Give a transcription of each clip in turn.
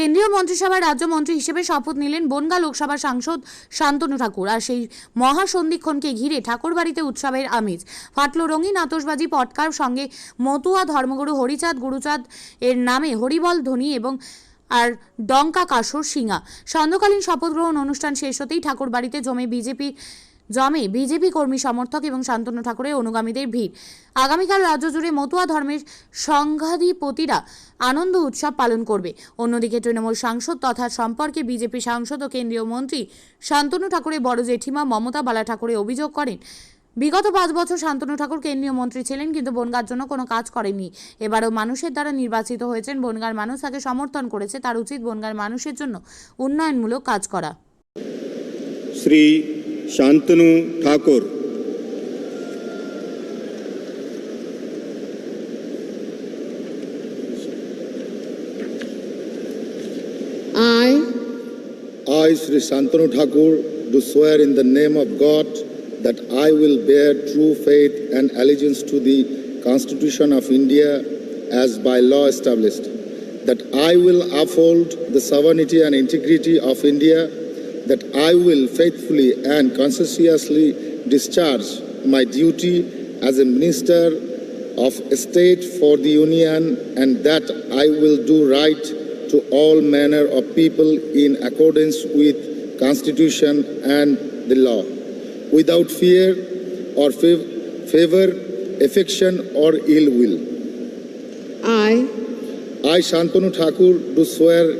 কেন্দ্রীয় মন্ত্রিসভার রাজ্যমন্ত্রী হিসেবে শপথ নিলেন বনগা লোকসভা সাংসদ শান্তনু ঠাকুর আর সেই মহাসন্ধিক্ষণকে ঘিরে ঠাকুরবাড়িতে উৎসবের আমেজ। ফাটলো রঙিন আতশবাজি, পটকার সঙ্গে মতুয়া ধর্মগুরু হরিচাঁদ, গুরুচাঁদ এর নামে হরিবল, ধ্বনি এবং আর ডঙ্কা, কাসর, সিঙা। সান্ধ্যকালীন শপথ গ্রহণ অনুষ্ঠান শেষ হতেই ঠাকুরবাড়িতে জমে বিজেপি জমে বিজেপি কর্মী সমর্থক এবং শান্তনু ঠাকুরের অনুগামীদের ভিড়। আগামীকাল রাজ্য জুড়ে মতুয়া ধর্মের সংঘাধিপতিরা আনন্দ উৎসব পালন করবে। অন্যদিকে তৃণমূল সাংসদ তথা সম্পর্কে বিজেপি সাংসদ ও কেন্দ্রীয় মন্ত্রী শান্তনু ঠাকুরের বড় জেঠিমা মমতা বালা ঠাকুরে অভিযোগ করেন, বিগত পাঁচ বছর শান্তনু ঠাকুর কেন্দ্রীয় মন্ত্রী ছিলেন কিন্তু বনগার জন্য কোনো কাজ করেননি। এবারও মানুষের দ্বারা নির্বাচিত হয়েছেন বনগার মানুষ, তাকে সমর্থন করেছে তার উচিত বনগার মানুষের জন্য উন্নয়নমূলক কাজ করা। Shri Shantanu Thakur I, I, Sri Santanu Thakur, do swear in the name of God that I will bear true faith and allegiance to the Constitution of India as by law established, that I will uphold the sovereignty and integrity of India, that I will faithfully and conscientiously discharge my duty as a minister of state for the Union, and that I will do right to all manner of people in accordance with Constitution and the law, without fear or fav- favor, affection or ill will. I, I, Shantanu Thakur, do swear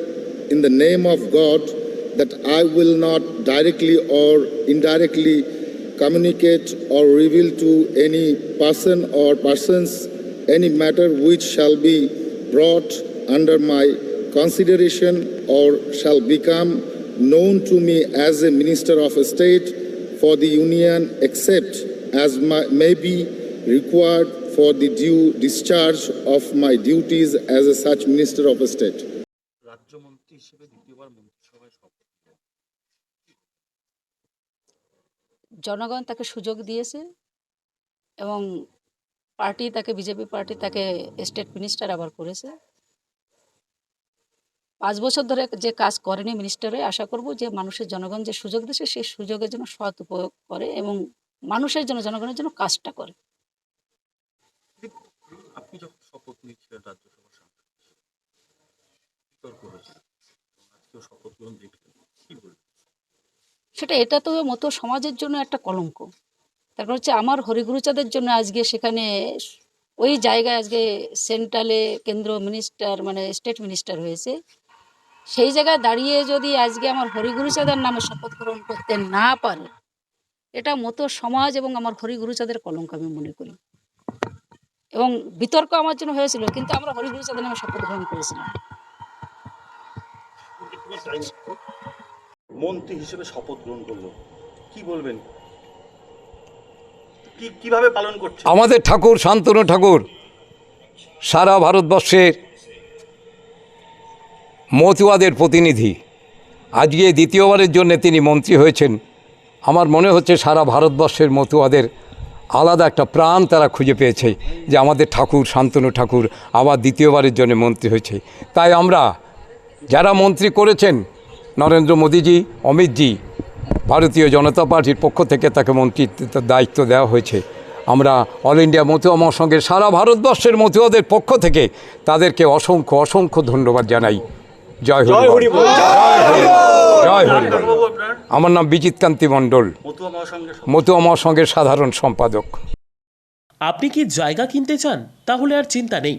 in the name of God that I will not directly or indirectly communicate or reveal to any person or persons any matter which shall be brought under my consideration or shall become known to me as a minister of state for the union except as my, may be required for the due discharge of my duties as a such minister of state. মন্ত্রিসভায় শপথ জনগণ তাকে সুযোগ দিয়েছে এবং party তাকে BJP party তাকে state minister আবার করেছে। পাঁচ বছর ধরে যে কাজ করেনি মিনিস্টারে আশা করব যে মানুষের জনগণ যে সুযোগ দিয়েছে সেই সুযোগের জন্য সৎ উপয়োগ করে এবং মানুষের জন্য জনগণের জন্য কাজটা করে। আপনি যখন শপথ বিতর্ক এবং সেটা এটা তো মতো সমাজের জন্য একটা কলঙ্ক। তারপর হচ্ছে আমার হরিগুরুচাঁদের জন্য আজকে সেখানে ওই জায়গায় আজকে সেন্ট্রালে কেন্দ্র মিনিস্টার মানে স্টেট মিনিস্টার হয়েছে। সেই জায়গায় দাঁড়িয়ে যদি আজকে আমার হরিগুরুচাঁদের নামে শপথ গ্রহণ করতে না পারে, এটা মতো সমাজ এবং আমার হরিগুরুচাঁদের কলঙ্ক আমি মনে করি। এবং বিতর্ক আমার জন্য হয়েছিল, কিন্তু আমরা হরিগুরুচাঁদের নামে শপথ গ্রহণ করেছিলাম। মন্ত্রী হিসেবে শপথ গ্রহণ করল। কি বলবেন? কীভাবে পালন করছে আমাদের ঠাকুর, শান্তনু ঠাকুর, সারা ভারতবর্ষের মতুয়াদের প্রতিনিধি। আজকে দ্বিতীয়বারের জন্য তিনি মন্ত্রী হয়েছেন। আমার মনে হচ্ছে সারা ভারতবর্ষের মতুয়াদের আলাদা একটা প্রাণ তারা খুঁজে পেয়েছে, যে আমাদের ঠাকুর, শান্তনু ঠাকুর আবার দ্বিতীয়বারের জন্য মন্ত্রী হয়েছে। তাই আমরা যারা মন্ত্রী করেছেন নরেন্দ্র মোদীজি অমিতজি ভারতীয় জনতা পার্টির পক্ষ থেকে তাকে মন্ত্রিত্বের দায়িত্ব দেওয়া হয়েছে। আমরা অল ইন্ডিয়া মতুয়া সঙ্গে সারা ভারতবর্ষের মতুয়াদের পক্ষ থেকে তাদেরকে অসংখ্য অসংখ্য ধন্যবাদ জানাই। জয় হরি জয় হরি আমার নাম বিজিত কান্তি মণ্ডল। মতুয়া মহাসংঘের মতুয়া সাধারণ সম্পাদক। আপনি কি জায়গা কিনতে চান? তাহলে আর চিন্তা নেই।